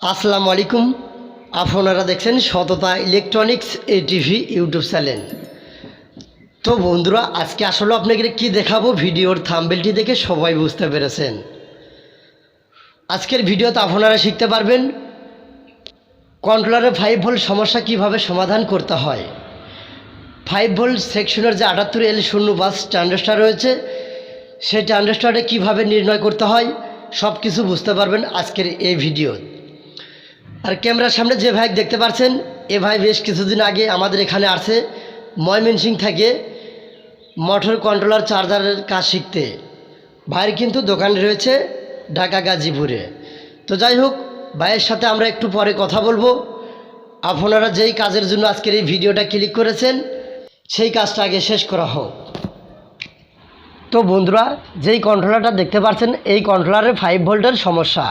আসসালামু আলাইকুম আপনারা দেখছেন সততা ইলেকট্রনিক্স এ টিভি ইউটিউব চ্যানেল। তো বন্ধুরা, আজকে আসলে আপনাকে কি দেখাবো? ভিডিওর থাম্বেলটি দেখে সবাই বুঝতে পেরেছেন। আজকের ভিডিওতে আপনারা শিখতে পারবেন কন্ট্রোলারে ফাইভ ভোল্ট সমস্যা কীভাবে সমাধান করতে হয়। ফাইভ ভোল্ট সেকশনের যে আটাত্তর এল শূন্য পাঁচ ট্রানজিস্টার রয়েছে, সেই ট্রানজিস্টারে কীভাবে নির্ণয় করতে হয় সব কিছু বুঝতে পারবেন আজকের এই ভিডিও আর ক্যামেরার সামনে যে ভাই দেখতে পাচ্ছেন এ ভাই বেশ কিছুদিন আগে আমাদের এখানে আসে ময়মনসিং থেকে মোটর কন্ট্রোলার চার্জারের কাজ শিখতে। ভাইয়ের কিন্তু দোকান রয়েছে ঢাকা গাজীপুরে। তো যাই হোক, ভাইয়ের সাথে আমরা একটু পরে কথা বলব। আপনারা যেই কাজের জন্য আজকের এই ভিডিওটা ক্লিক করেছেন, সেই কাজটা আগে শেষ করা হোক। তো বন্ধুরা, যেই কন্ট্রোলারটা দেখতে পাচ্ছেন এই কন্ট্রোলারে ফাইভ ভোল্টের সমস্যা।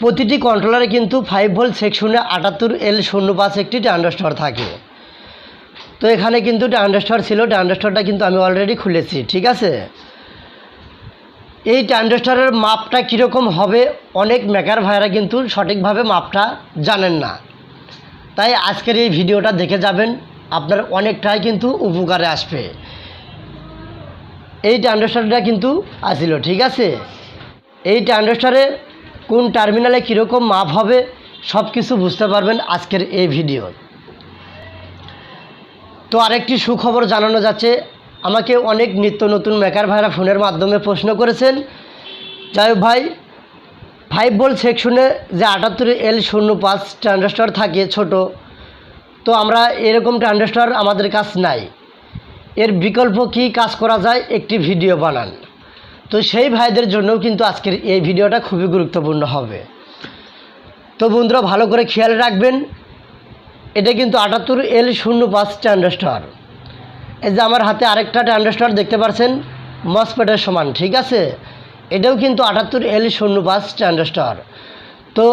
প্রতিটি কন্ট্রোলারে কিন্তু ফাইভ ভোল্ট সেকশনে আটাত্তর এল শূন্য পাঁচ একটি ট্রানজিস্টর থাকে। তো এখানে কিন্তু ট্রানজিস্টর ছিল ট্রানজিস্টরটা কিন্তু আমি অলরেডি খুলেছি, ঠিক আছে? এই ট্রানজিস্টরের মাপটা কীরকম হবে অনেক মেকার ভাইরা কিন্তু সঠিকভাবে মাপটা জানেন না। তাই আজকের এই ভিডিওটা দেখে যাবেন, আপনার অনেকটাই কিন্তু উপকারে আসবে। এই ট্রানজিস্টরটা কিন্তু আসিল, ঠিক আছে? এই ট্রানজিস্টরে কোন টার্মিনালে কীরকম মাপ হবে সব কিছু বুঝতে পারবেন আজকের এই ভিডিও। তো আরেকটি সুখবর জানানো যাচ্ছে, আমাকে অনেক নিত্য নতুন মেকার ভাইরা ফোনের মাধ্যমে প্রশ্ন করেছেন, যাই ভাই ফাইভ ভোল্ট সেকশনে যে আটাত্তর এল শূন্য পাঁচ ট্রানজিস্টর থাকে ছোট, তো আমরা এরকম ট্রানজিস্টর আমাদের কাছ নাই। এর বিকল্প কি কাজ করা যায়, একটি ভিডিও বানান। তো সেই ভাইদের জন্যও কিন্তু আজকের এই ভিডিওটা খুবই গুরুত্বপূর্ণ হবে। তো বন্ধুরা, ভালো করে খেয়াল রাখবেন, এটা কিন্তু আটাত্তর এল শূন্য পাঁচ ট্রানজিস্টর। এই যে আমার হাতে আরেকটা ট্রানজিস্টর দেখতে পাচ্ছেন, মসপেটের সমান, ঠিক আছে? এটাও কিন্তু আটাত্তর এল শূন্য পাঁচ ট্রানজিস্টর। তো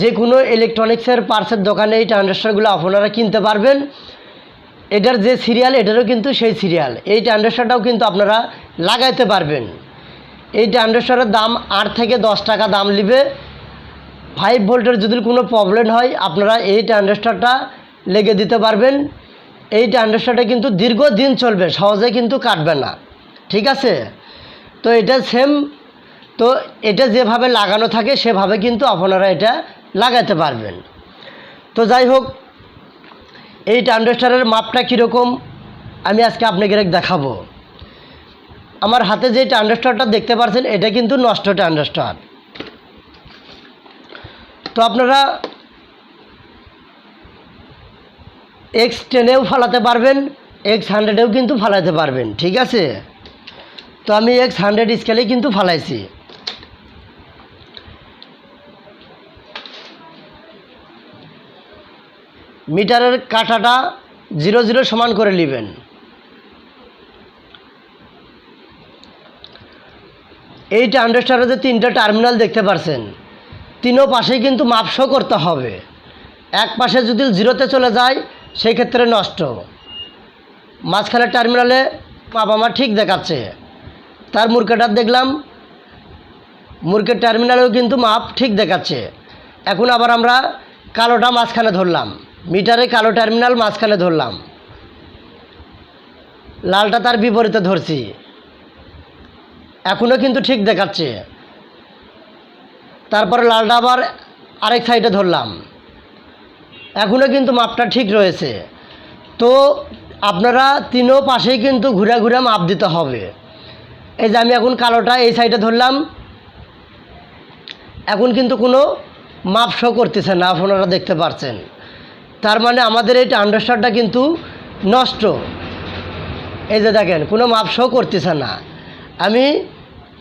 যে কোনো ইলেকট্রনিক্সের পার্সের দোকানে এই ট্রানজিস্টরগুলো আপনারা কিনতে পারবেন। এটার যে সিরিয়াল, এটারও কিন্তু সেই সিরিয়াল। এই ট্রানজিস্টরটাও কিন্তু আপনারা লাগাইতে পারবেন। এই ট্রানজিস্টরের দাম আট থেকে দশ টাকা দাম নেবে। ফাইভ ভোল্টের যদি কোনো প্রবলেম হয়, আপনারা এই ট্রানজিস্টরটা লেগে দিতে পারবেন। এই ট্রানজিস্টরটা কিন্তু দীর্ঘদিন চলবে, সহজে কিন্তু কাটবে না। ঠিক আছে? তো এটা সেম তো এটা যেভাবে লাগানো থাকে, সেভাবে কিন্তু আপনারা এটা লাগাতে পারবেন। তো যাই হোক, এই ট্রানজিস্টরের মাপটা কীরকম, আমি আজকে আপনাকে দেখাবো। আমার হাতে যে ট্রানজিস্টরটা দেখতে পাচ্ছেন এটা কিন্তু নষ্ট ট্রানজিস্টর। তো আপনারা এক্স টেনেও ফালাতে পারবেন এক্স হান্ড্রেডেও কিন্তু ফালাতে পারবেন, ঠিক আছে? তো আমি এক্স হান্ড্রেড স্কেলেই কিন্তু ফালাইছি। মিটারের কাঁটাটা জিরো জিরো সমান করে নেবেন। এই ট্রানজিস্টারে যে তিনটা টার্মিনাল দেখতে পারছেন, তিনও পাশেই কিন্তু মাপশো করতে হবে। এক পাশে যদি জিরোতে চলে যায়, সেই ক্ষেত্রে নষ্ট। মাঝখানের টার্মিনালে মাপ আমার ঠিক দেখাচ্ছে। তার মুরকেটার দেখলাম মুরকের টার্মিনালেও কিন্তু মাপ ঠিক দেখাচ্ছে। এখন আবার আমরা কালোটা মাঝখানে ধরলাম। মিটারে কালো টার্মিনাল মাঝখানে ধরলাম। লালটা তার বিপরীতে ধরছি। এখনও কিন্তু ঠিক দেখাচ্ছে। তারপরে লালটা আবার আরেক সাইডে ধরলাম। এখনও কিন্তু মাপটা ঠিক রয়েছে। তো আপনারা তিনও পাশেই কিন্তু ঘুরে ঘুরে মাপ দিতে হবে। এই যে আমি এখন কালোটা এই সাইডে ধরলাম। এখন কিন্তু কোনো মাপ শো করতেছে না, আপনারা দেখতে পারছেন। তার মানে আমাদের এই ট্রানজিস্টারটা কিন্তু নষ্ট। এই যে দেখেন, কোনো মাপ শো করতেছে না। আমি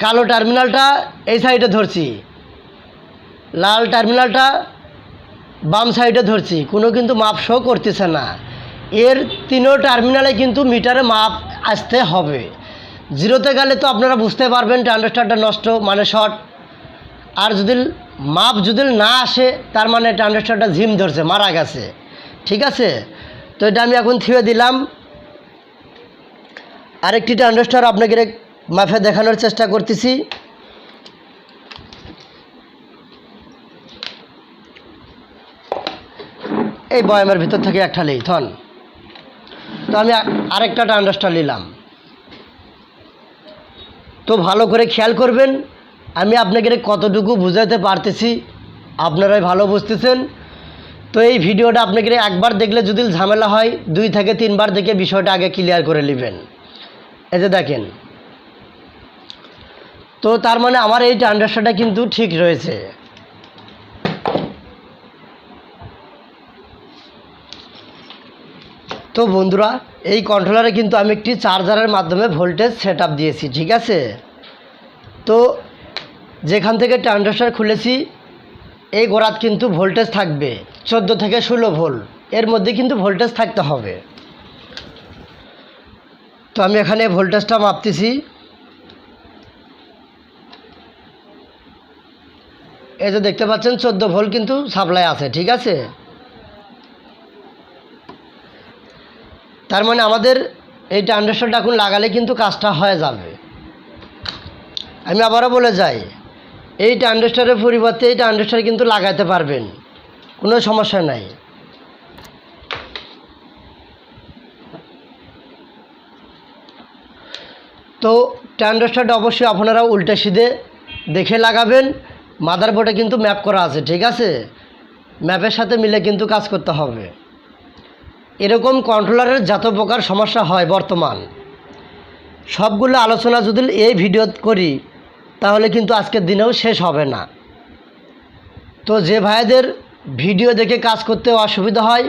কালো টার্মিনালটা এই সাইডে ধরছি। লাল টার্মিনালটা বাম সাইডে ধরছি। কোনো কিন্তু মাপ শো করতেছে না। এর তিনও টার্মিনালে কিন্তু মিটারে মাপ আসতে হবে। জিরোতে গেলে তো আপনারা বুঝতে পারবেন ট্রানজিস্টারটা নষ্ট মানে শর্ট আর যদি মাপ যদি না আসে, তার মানে ট্রানজিস্টারটা ঝিম ধরছে, মারা গেছে। ঠিক আছে? তো এটা আমি এখন থিয়ে দিলাম। আরেকটি ট্রানজিস্টার আপনাকে মাফে দেখানোর চেষ্টা করতেছি। এই বয়ামের ভিতর থেকে একটা লিই থন তো আমি আরেকটা ট্রান্ডাস্টার নিলাম। তো ভালো করে খেয়াল করবেন, আমি আপনাকে কতটুকু বুঝাতে পারতেছি, আপনারাই ভালো বুঝতেছেন। তো এই ভিডিওটা আপনাকে একবার দেখলে যদি ঝামেলা হয়, দুই থেকে তিনবার দেখে বিষয়টা আগে ক্লিয়ার করে নেবেন। এই যে দেখেন তো তার মানে আমার এই ট্রান্ডাস্টারটা কিন্তু ঠিক রয়েছে। তো বন্ধুরা, এই কন্ট্রোলারে কিন্তু আমি একটি চার্জারের মাধ্যমে ভোল্টেজ সেট দিয়েছি, ঠিক আছে? তো যেখান থেকে ট্রান্ডাস্টার খুলেছি, এই গোড়াত কিন্তু ভোল্টেজ থাকবে, চোদ্দ থেকে ষোলো ভোল্ট। এর মধ্যে কিন্তু ভোল্টেজ থাকতে হবে। তো আমি এখানে ভোল্টেজটা মাপতেছি। এই যে দেখতে পাচ্ছেন, চোদ্দ ভোল্ট কিন্তু সাপ্লাই আছে, ঠিক আছে? তার মানে আমাদের এই ট্রান্ডাস্টারটা এখন লাগালে কিন্তু কাজটা হয়ে যাবে। আমি আবারও বলে যাই, এই ট্রান্ডাস্টারের পরিবর্তে এই ট্রান্ডাস্টার কিন্তু লাগাতে পারবেন, কোনো সমস্যা নাই। তো ট্রান্ডাস্টারটা অবশ্যই আপনারা উল্টে সিধে দেখে লাগাবেন মাদারবোর্ডে কিন্তু ম্যাপ করা আছে, ঠিক আছে? ম্যাপের সাথে মিলে কিন্তু কাজ করতে হবে। এরকম কন্ট্রোলারের যত প্রকার সমস্যা হয় বর্তমান, সবগুলো আলোচনা যদি এই ভিডিও করি, তাহলে কিন্তু আজকের দিনেও শেষ হবে না। তো যে ভাইদের ভিডিও দেখে কাজ করতে অসুবিধা হয়,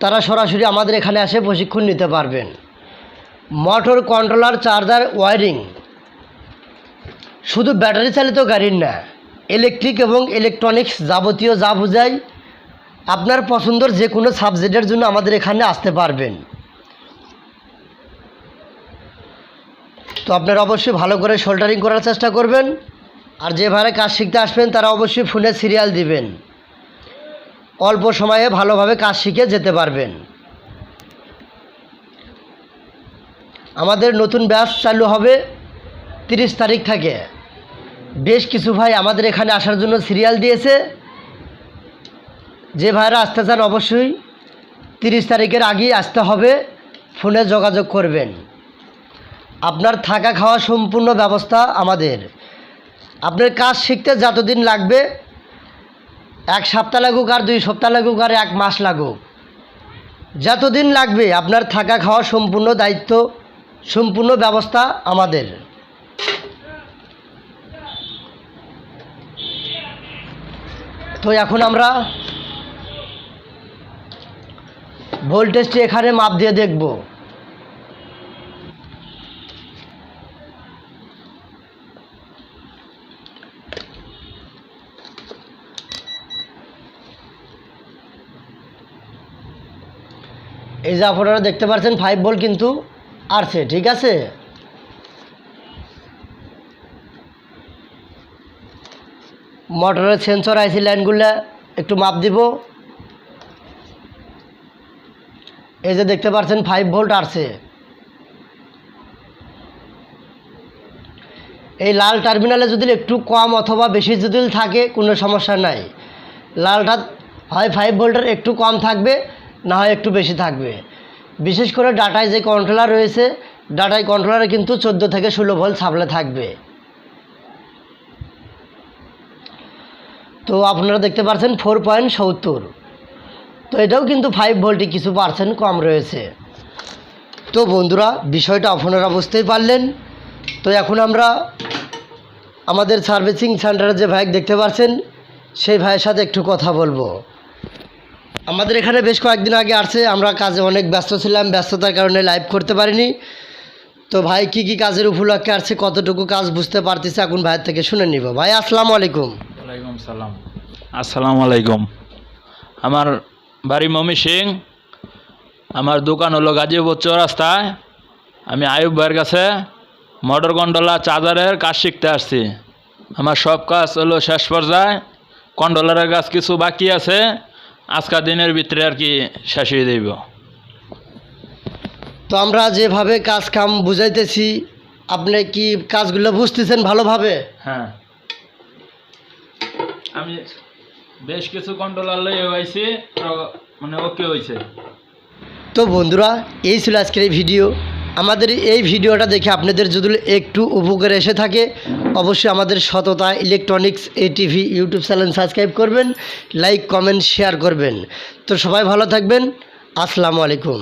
তারা সরাসরি আমাদের এখানে এসে প্রশিক্ষণ নিতে পারবেন। মোটর কন্ট্রোলার চার্জার ওয়ারিং শুধু ব্যাটারি চালিত গাড়ির না ইলেকট্রিক এবং ইলেকট্রনিক্স যাবতীয় যা বোঝায়, আপনার পছন্দের যে কোনো সাবজেক্টের জন্য আমাদের এখানে আসতে পারবেন। তো আপনারা অবশ্যই ভালো করে শোল্ডারিং করার চেষ্টা করবেন। আর যে ভাড়া কাজ শিখতে আসবেন, তারা অবশ্যই ফোনে সিরিয়াল দিবেন। অল্প সময়ে ভালোভাবে কাজ শিখে যেতে পারবেন। আমাদের নতুন ব্যাচ চালু হবে তিরিশ তারিখ থেকে। বেশ কিছু ভাই আমাদের এখানে আসার জন্য সিরিয়াল দিয়েছে। যে ভাইরা আসতে চান অবশ্যই তিরিশ তারিখের আগেই আসতে হবে, ফোনে যোগাযোগ করবেন। আপনার থাকা খাওয়া সম্পূর্ণ ব্যবস্থা আমাদের। আপনার কাজ শিখতে যতদিন লাগবে, এক সপ্তাহ লাগুক আর দুই সপ্তাহ লাগুক আর এক মাস লাগুক। যতদিন লাগবে, আপনার থাকা খাওয়া সম্পূর্ণ দায়িত্ব, সম্পূর্ণ ব্যবস্থা আমাদের। তো এখন আমরা ভোল্টেজটি এখানে মাপ দিয়ে দেখব। এই যে আপনারা দেখতে পাচ্ছেন ফাইভ ভোল্ট কিন্তু আসছে ঠিক আছে? মোটরের সেন্সর আইসি লাইনগুলো একটু মাপ দিব। এই যে দেখতে পাচ্ছেন ফাইভ ভোল্ট আসছে এই লাল টার্মিনালে যদি একটু কম অথবা বেশি যদি থাকে, কোনো সমস্যা নাই। লালটা হয় ফাইভ ভোল্টের একটু কম থাকবে, না হয় একটু বেশি থাকবে। বিশেষ করে ডাটায় যে কন্ট্রোলার রয়েছে ডাটাই কন্ট্রোলারে কিন্তু চোদ্দ থেকে ষোলো ভোল্ট সাপ্লাই থাকবে। তো আপনারা দেখতে পাচ্ছেন ফোর পয়েন্ট সত্তর। তো এটাও কিন্তু ফাইভ ভোল্টে কিছু পার্সেন্ট কম রয়েছে। তো বন্ধুরা, বিষয়টা আপনারা বুঝতেই পারলেন। তো এখন আমরা আমাদের সার্ভিসিং সেন্টারে যে ভাই দেখতে পাচ্ছেন সেই ভাইয়ের সাথে একটু কথা বলব। আমাদের এখানে বেশ কয়েকদিন আগে আসছে, আমরা কাজে অনেক ব্যস্ত ছিলাম, ব্যস্ততার কারণে লাইভ করতে পারিনি। তো ভাই, কি কি কাজের উপলক্ষে আসছে, কতটুকু কাজ বুঝতে পারতেছে, এখন ভাইয়ের থেকে শুনে নিব। ভাই, আসসালামু আলাইকুম। সালাম। আসসালামু আলাইকুম। আমার বাড়ি মমি সিং আমার দোকান হলো গাজীপুর চৌরাস্তায়। আমি আয়ুব ভাইয়ের কাছে মোটর কন্ট্রোলার চার্জারের কাজ শিখতে আসছি। আমার সব কাজ হলো শেষ পর্যায়ে। কন্ট্রোলারের কাজ কিছু বাকি আছে। আজকাল দিনের ভিতরে আর কি শেষ হয়ে দেব তো আমরা যেভাবে কাজ কাম বুঝাইতেছি আপনি কি কাজগুলো বুঝতেছেন ভালোভাবে? হ্যাঁ। আমি বেশ কিছু কন্ট্রোলার লই হয়েছে মানে ওকে হয়েছে। তো বন্ধুরা, এই ছিল আজকের এই ভিডিও। আমাদের এই ভিডিওটা দেখে আপনাদের যদি একটু উপকার এসে থাকে, অবশ্যই আমাদের সততা ইলেকট্রনিক্স এই টিভি ইউটিউব চ্যানেল সাবস্ক্রাইব করবেন, লাইক, কমেন্ট, শেয়ার করবেন। তো সবাই ভালো থাকবেন। আসসালামু আলাইকুম।